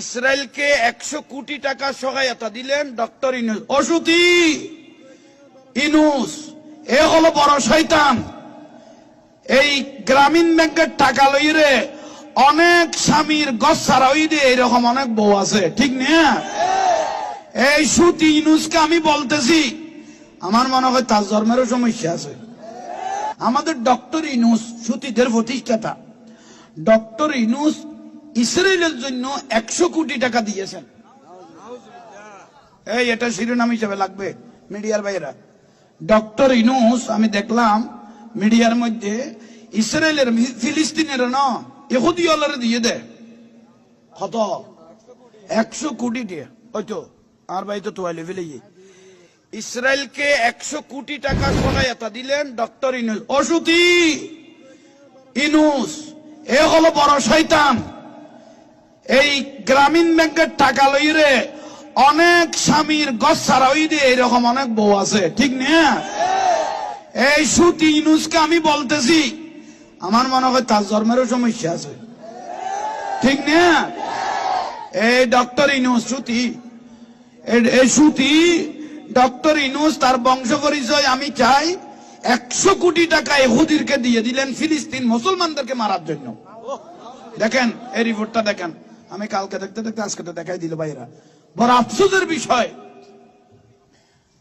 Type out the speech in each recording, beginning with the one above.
ইসরায়েলকে একশো কোটি টাকা সহায়তা দিলেন ডক্টর ইনুস। অসুতি! ইনুস, এ হলো বড় শৈতান এই গ্রামীণ ব্যাংকের টাকা লইরে অনেক স্বামীর গছ ছাড়া ওই দিয়ে এইরকম অনেক বউ আছে, ঠিক না? এই সুতি ইনুসকে আমি বলতেছি, আমার মনে হয় তার জন্মেরও সমস্যা আছে। আমাদের ডক্টর ইনুস সুতিদের প্রতিষ্ঠাতা। ডক্টর ইনুস ইসরায়েলের জন্য একশো কোটি টাকা দিয়েছেন। এই, এটা শিরোনাম হিসেবে লাগবে মিডিয়ার বাইরা ডক্টর ইনুস আমি দেখলাম মিডিয়ার মধ্যে ইসরায়েলের ফিলিস্তিনের না ইহুদি অলরে দিয়ে। দে কত? একশো কোটি দিয়ে। হয়তো আর ভাই তো তোয়ালে ফেলে ইসরায়েলকে একশো কোটি টাকা সহায়তা দিলেন ডক্টর ইনুস অসুতি ইনুস এ হলো বড় শয়তান। এই গ্রামীণ ব্যাংকের টাকা লইরে অনেক স্বামীর গছ ছাড়া ওই দিয়ে এইরকম অনেক বউ আছে, ঠিক না? এই সুতি ইনুসকে আমি বলতেছি, আমার মনে হয় তার জন্মেরও সমস্যা আছে, ঠিক না? এই ডক্টর ইনুস সুতি, এই সুতি ডক্টর ইনুস তার বংশ পরিচয় আমি চাই একশো কোটি টাকা এহুদিরকে দিয়ে দিলেন ফিলিস্তিন মুসলমানদেরকে মারার জন্য। দেখেন, এই রিপোর্টটা দেখেন। আমি কালকে দেখতে দেখতে আজকে তো দেখাই দিল ভাইরা বড় আফসোসের বিষয়।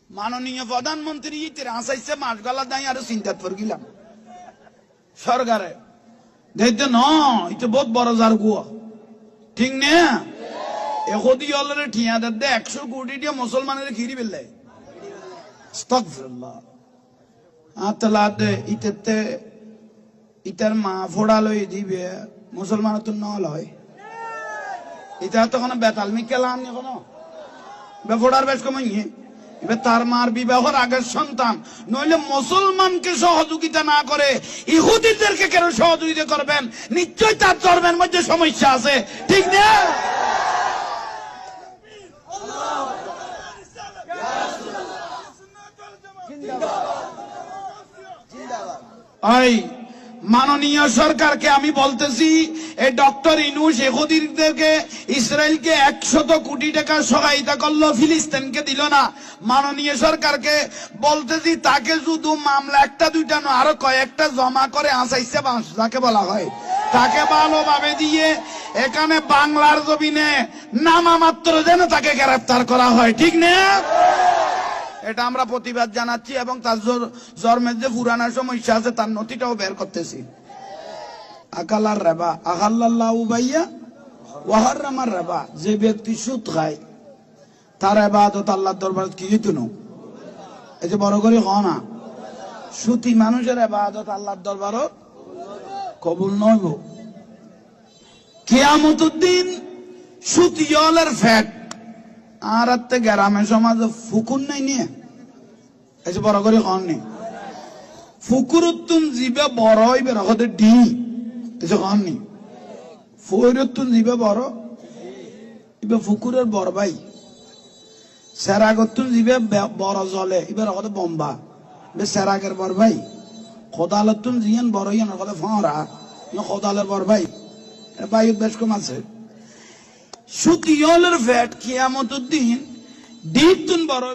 মাননীয় প্রধানমন্ত্রী ইতির হাসাইছে, মাস গলা দাই আরও চিন্তাত পর গেলাম সরকারে দেখতে বহুত বড় যার গুয়া ঠিক না? এখদি অলরে ঠিয়া দে একশো কোটি টিয়া মুসলমানের খিরি বেললে আস্তাগফিরুল্লাহ। ইতেতে ইটার মা ফোড়া লই দিবে মুসলমান তো ন লয় এটা তো কোনো বেতাল মিকেলা আনি কোনো? বেফোড়ার বেশ কমাই এবার তার মার বিবাহর আগের সন্তান। নইলে মুসলমানকে সহযোগিতা না করে ইহুদিদেরকে কেন সহযোগিতা করবেন? নিশ্চয় তার ধর্মের মধ্যে সমস্যা আছে। ঠিক না? ওই মাননীয় সরকারকে আমি বলতেছি এই ডক্টর ইনুস এহুদিদেরকে ইসরায়েলকে একশত কোটি টাকা সহায়তা করল, ফিলিস্তিনকে দিল না। মাননীয় সরকারকে বলতেছি, তাকে শুধু মামলা একটা, দুইটা নয়, আরও কয়েকটা জমা করে আসাইছে যাকে বলা হয়। তাকে ভালোভাবে দিয়ে এখানে বাংলার জমিনে নামা মাত্র যেন তাকে গ্রেফতার করা হয়, ঠিক না? এটা আমরা প্রতিবাদ জানাচ্ছি এবং তার জন্মের যে পুরানা সমস্যা আছে তার নথিটাও বের করতেছি। আকালার রেবা আহাল্লাহ উবাইয়া ওয়াহার রেবা, যে ব্যক্তি সুদ খায়, তার এবাদত আল্লাহর দরবার কি হইতো এই যে বড় করে হ না, সুতি মানুষের এবাদত আল্লাহর দরবারও কবুল নইব কিয়ামতুদ্দিন সুতিয়লের ফ্যাট আর আত্তে গ্রামের সমাজে ফুকুর নাই নিয়ে এই বড় করে কন নি। ফুকুর উত্তুন জিবে বড় হইবে রকতে ডি। এই নি। ফুয়ের উত্তুন জিবে বড়। ইবে ফুকুরের বড় ভাই। সেরাগতুন জিবে বে- বড় জলে রকতে বম্বা। বে সেরাগের বড় ভাই। খোদালতুন জিয়ান বড় ইয়ান রকতে ফঁরা খোদালের বড় ভাই। ভাই বেশ কম আছে। সুতিয়লের ভ্যাট কিয়ামতুদ্দিন ডিপ তুন বড়